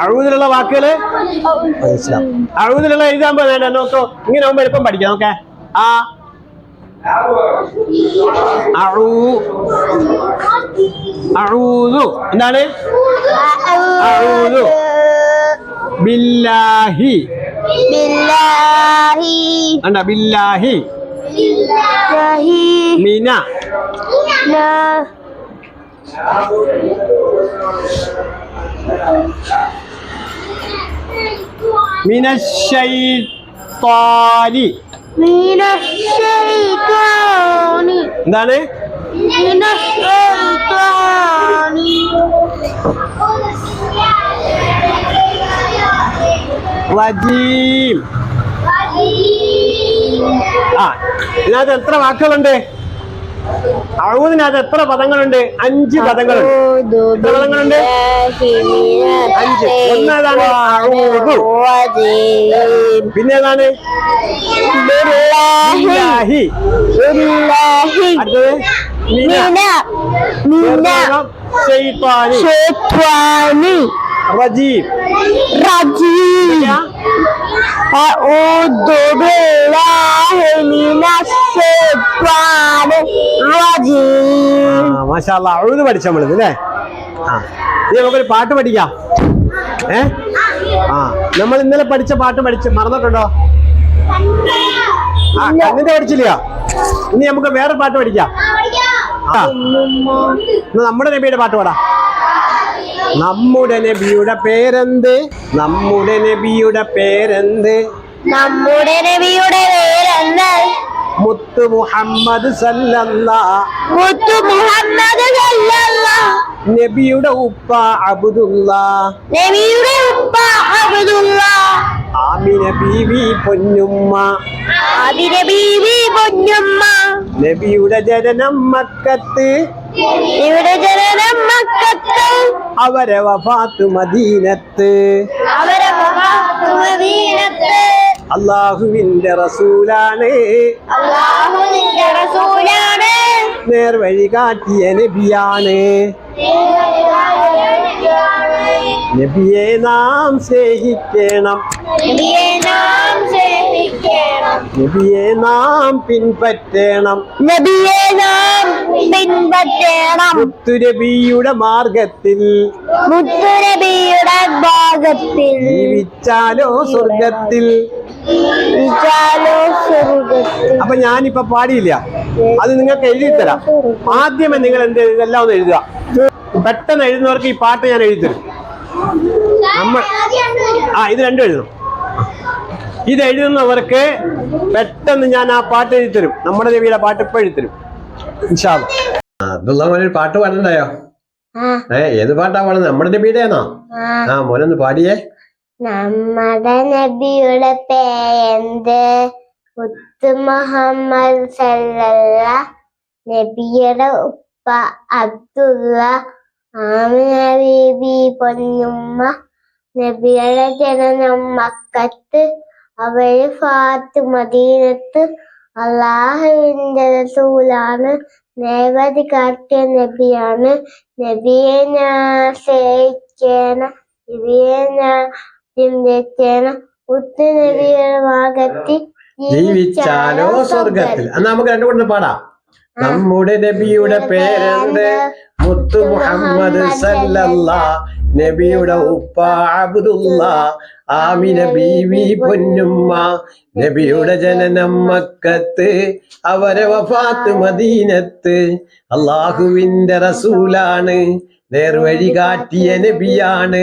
അഴുതിലുള്ള വാക്കുകൾ? അഴുതിലുള്ള എഴുതാൻ വേണ്ട നോക്കോ ഇങ്ങനെ ആവുമ്പോ എളുപ്പം പഠിക്കാം നോക്കെ. ആ. അഴൂ അഴൂതു എന്താണ്. ബില്ലാഹി. ബില്ലാഹി. അണ്ട ബില്ലാഹി. ബില്ലാഹി. മിന. ലാ എന്താണ്? റജീം ആ ഇതിനകത്ത് എത്ര വാക്കുകളുണ്ട്? അഴുതിനകത്ത് എത്ര പദങ്ങളുണ്ട്? അഞ്ച് പദങ്ങളുണ്ട്. എത്ര പദങ്ങളുണ്ട്? അഞ്ച്. ഒന്നേതാണ് അഊദു. റജീം. പിന്നെ റജീബ്. ബില്ലാഹി ബില്ലാഹി അഴുത് പഠിച്ച നമ്മൾ അല്ലേ ആ ഇനി നമുക്കൊരു പാട്ട് പഠിക്കാം. ഏ? ആ നമ്മൾ ഇന്നലെ പഠിച്ച പാട്ട് പഠിച്ച് മറന്നിട്ടുണ്ടോ? ആ കണ്ണിന്റെ പഠിച്ചില്ല ഇനി നമുക്ക് വേറെ പാട്ട് പഠിക്കാം. ആ നമ്മുടെ നബിയുടെ പാട്ട് പാടാ. നമ്മുടെ നബിയുടെ പേരെന്ത്? നമ്മുടെ നബിയുടെ പേരെന്ത്? നമ്മുടെ നബിയുടെ മുത്ത് മുഹമ്മദ് മുത്ത് മുഹമ്മദ് നബിയുടെ ഉപ്പ അബ്ദുള്ള. നബിയുടെ ഉപ്പ അബ്ദുള്ള. ആമിന ബീവി പൊന്നുമ്മ. ആമിന ബീവി പൊന്നുമ്മ. നബിയുടെ ജനനം മക്കത്ത്. നബിയുടെ ജനനം മക്കത്ത്. അവരെ വഫാത്ത് മദീനത്ത്. അവരെ മദീനത്ത് അള്ളാഹുവിന്റെ റസൂലാണ്. നേർവഴി കാട്ടിയ നബിയാണ്. നബിയെ നാം സ്നേഹിക്കണം. നബിയെ നാം സേവിക്കണം നബിയെ നാം പിൻപറ്റണം. നബിയെ നാം പിൻപറ്റണം. മുത്തുരബിയുടെ മാർഗത്തിൽ. മുത്തുരബിയുടെ ഭാഗത്തിൽ. ജീവിച്ചാലോ സ്വർഗത്തിൽ. അപ്പൊ ഞാനിപ്പൊ പാടിയില്ല. അത് നിങ്ങൾക്ക് എഴുതി തരാം ആദ്യമേ നിങ്ങൾ എന്ത് എല്ലാം ഇതെല്ലാം ഒന്ന് എഴുതുക. പെട്ടെന്ന് എഴുതുന്നവർക്ക് ഈ പാട്ട് ഞാൻ എഴുതി തരും നമ്മൾ ആ ഇത് രണ്ടും എഴുതണം. ഇത് എഴുതുന്നവർക്ക് പെട്ടെന്ന് ഞാൻ ആ പാട്ട് എഴുതി തരും നമ്മുടെ രവിയിലെ പാട്ട് ഇപ്പൊ എഴുതി തരും ഇൻഷാല്ല അബ്ദുള്ള പാട്ട് പാടണ്ടായോ? ഏ ഏത് പാട്ടാ പാടുന്നത്? നമ്മുടെ രവിയുടെ ആ മോനൊന്ന് പാടിയേ. നമ്മുടെ നബിയുടെ പേരെന്ത്? മുത്ത് മുഹമ്മദ് സല്ലല്ല. നബിയുടെ ഉപ്പ അബ്ദുള്ള. ആമിന ബീബി. പൊന്നുമ്മ. നബിയുടെ ജനനം മക്കത്ത്. അവർ ഫാത്ത് മദീനത്ത്. അള്ളാഹുവിന്റെ റസൂലാണ്. നേവതി കാട്ടിയ നബിയാണ്. നബിയെ ഞാൻ സ്നേഹിക്കണം. നബിയെ ഞാൻ ഭാഗത്തിൽ ജീവിച്ചാലോ സ്വർഗത്തിൽ എന്നാ നമുക്ക് രണ്ടു കൂടെ പാടാം. നമ്മുടെ നബിയുടെ പേരെന്ത്? മുത്തു മുഹമ്മദ് സല്ലല്ലാ നബിയുടെ ഉപ്പ അബ്ദുല്ല ആമിന ബീവി പൊന്നുമ്മ നബിയുടെ ജനനം മക്കത്ത് അവരെ വഫാത്ത് മദീനത്ത്. അള്ളാഹുവിന്റെ റസൂലാണ് നേർവഴി കാട്ടിയ നബിയാണ്.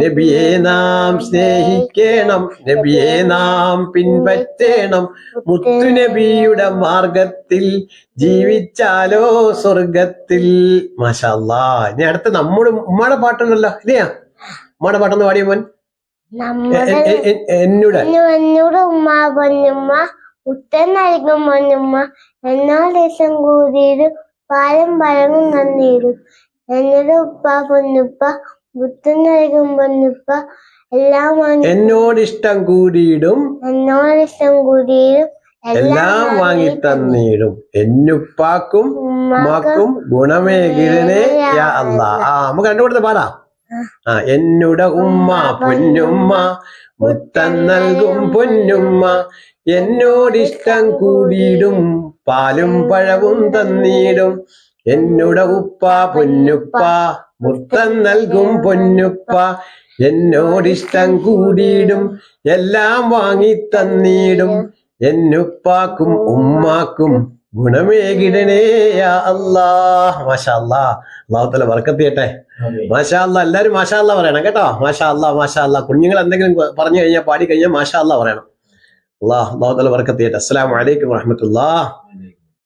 നബിയെ നാം സ്നേഹിക്കണം. നബിയെ നാം പിൻപറ്റണം. മുത്തുനബിയുടെ മാർഗത്തിൽ ജീവിച്ചാലോ സ്വർഗത്തിൽ. മാഷാല്ലാ ഇനി അടുത്ത് നമ്മുടെ ഉമ്മയുടെ പാട്ടുണ്ടല്ലോ ഇല്ലയാ ഉമ്മയുടെ പാട്ടൊന്ന് പാടിയ മോൻ. എന്നോട്? എന്നോട് ഉമ്മ പൊന്നുമ്മ ഉത്തനായിരിക്കും പൊന്നുമ്മ. എന്നോട് ദിവസം കൂടിയിരും പാലം പഴങ്ങും നന്നീരും എന്നോട് ഉപ്പ പൊന്നുപ്പ നൽകും പൊന്നുപ്പ എല്ലാം വാങ്ങി എന്നോട് ഇഷ്ടം കൂടിയിടും. എന്നോട് ഇഷ്ടം കൂടിയിടും. എല്ലാം വാങ്ങി തന്നിടും. എന്നുപ്പാക്കും ഉമ്മാക്കും ഗുണമേകിടനെ അല്ല ആ നമുക്ക് രണ്ടു കൊടുത്ത് പാടാം. ആ. എന്നുട ഉമ്മ പൊന്നുമ്മ മുത്തൻ നൽകും പൊന്നുമ്മ എന്നോടിഷ്ടം കൂടിയിടും. പാലും പഴവും തന്നിടും. എന്നുടെ ഉപ്പ പൊന്നുപ്പ മുത്തം നൽകും പൊന്നുപ്പ. എന്നോട് ഇഷ്ടം കൂടിയിടും എല്ലാം വാങ്ങി തന്നിടും. എന്നുപ്പാക്കും ഉമ്മാക്കും ഗുണമേകിടണേ യാ അല്ലാ മാഷാ അല്ലാ അള്ളാഹു തല വർക്കത്ത് ചെയ്യട്ടെ. മാഷാ അല്ലാ മാഷാ അല്ലാ പറയണം കേട്ടോ. മാഷാ അല്ലാ മാഷാ അല്ലാ കുഞ്ഞുങ്ങൾ എന്തെങ്കിലും പറഞ്ഞു കഴിഞ്ഞാൽ പാടി കഴിഞ്ഞാൽ മാഷാ അല്ലാ പറയണം അള്ളാഹ് അള്ളാഹു തല അസ്സലാമലൈക്കും വാഹമത്തല്ലാ